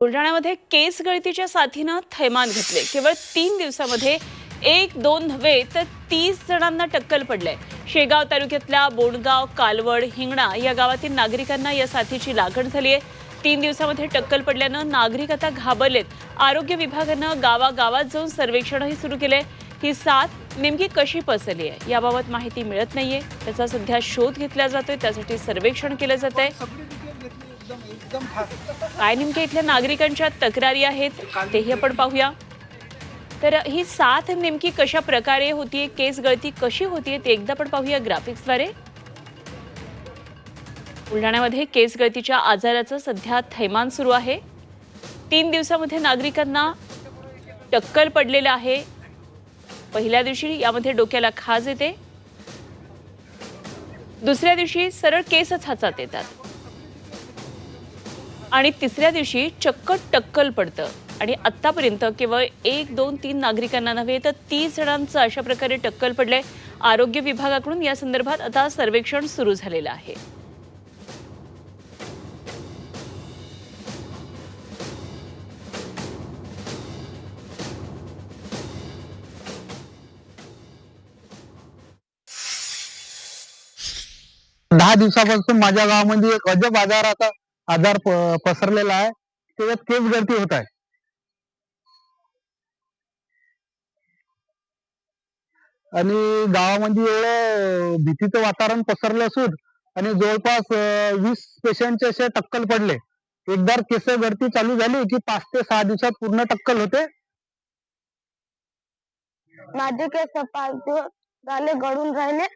बुलढाण्यामध्ये केस गळतीच्या साथीनं थैमान घेतले केवळ तीन दिवसामध्ये एक दोन नव्हे तर तीस जणांना टक्कल पडलंय. शेगाव तालुक्यातल्या बोडगाव कालवड हिंगणा या गावातील नागरिकांना या साथीची लागण झाली आहे तीन दिवसामध्ये टक्कल पडल्यानं नागरिक आता घाबरलेत. आरोग्य विभागानं गावागावात जाऊन सर्वेक्षणही सुरू केलंय. ही साथ नेमकी कशी पसरली आहे याबाबत माहिती मिळत नाहीये. त्याचा सध्या शोध घेतला जातोय. त्यासाठी सर्वेक्षण केलं जात आहे काय नेमक्या इथल्या नागरिकांच्या तक्रारी आहेत तेही आपण पाहूया. तर ही साथ नेमकी कशा प्रकारे होतीये केस गळती कशी होतीये ते एकदा पण पाहूया ग्राफिक्सद्वारे. बुलढाण्यामध्ये केस गळतीच्या आजाराचं सध्या थैमान सुरू आहे. तीन दिवसामध्ये नागरिकांना टक्कल पडलेलं आहे. पहिल्या दिवशी यामध्ये डोक्याला खाज येते. दुसऱ्या दिवशी सरळ केसच हातात येतात. आणि तिसऱ्या दिवशी चक्क टक्कल पडतं. आणि आत्तापर्यंत केवळ एक दोन तीन नागरिकांना नव्हे तर तीस जणांचं अशा प्रकारे टक्कल पडलंय. आरोग्य विभागाकडून या संदर्भात आता सर्वेक्षण सुरू झालेलं आहे. दहा दिवसापासून माझ्या गावामध्ये एक अजब आजार आता आजार पसरलेला आहे. त्याच्यात केस गळती होत आहे. आणि गावामध्ये एवढं भीतीचं वातावरण पसरलं असून आणि जवळपास वीस पेशंटचे असे टक्कल पडले. एकदा केस गळती चालू झाली की पाच ते सहा दिवसात पूर्ण टक्कल होते. माझे केस पाच दिवस झाले गळून राहिले.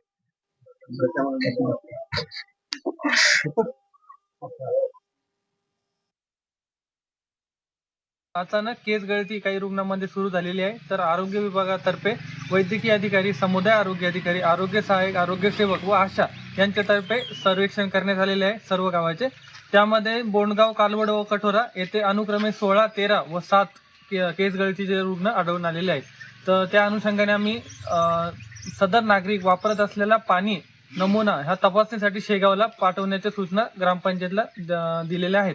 अचानक केस गळती काही रुग्णांमध्ये सुरू झालेली आहे. तर आरोग्य विभागातर्फे वैद्यकीय अधिकारी समुदाय आरोग्य अधिकारी आरोग्य सहाय्यक आरोग्य सेवक व आशा यांच्यातर्फे सर्वेक्षण करण्यात आलेले आहे सर्व गावाचे. त्यामध्ये बोंडगाव कालवड व कठोरा येथे अनुक्रमे सोळा तेरा व सात केस गळतीचे रुग्ण आढळून आलेले आहेत. तर त्या अनुषंगाने आम्ही सदर नागरिक वापरत असलेला पाणी नमुना ह्या तपासणीसाठी शेगावला पाठवण्याच्या सूचना ग्रामपंचायतला दिलेल्या आहेत.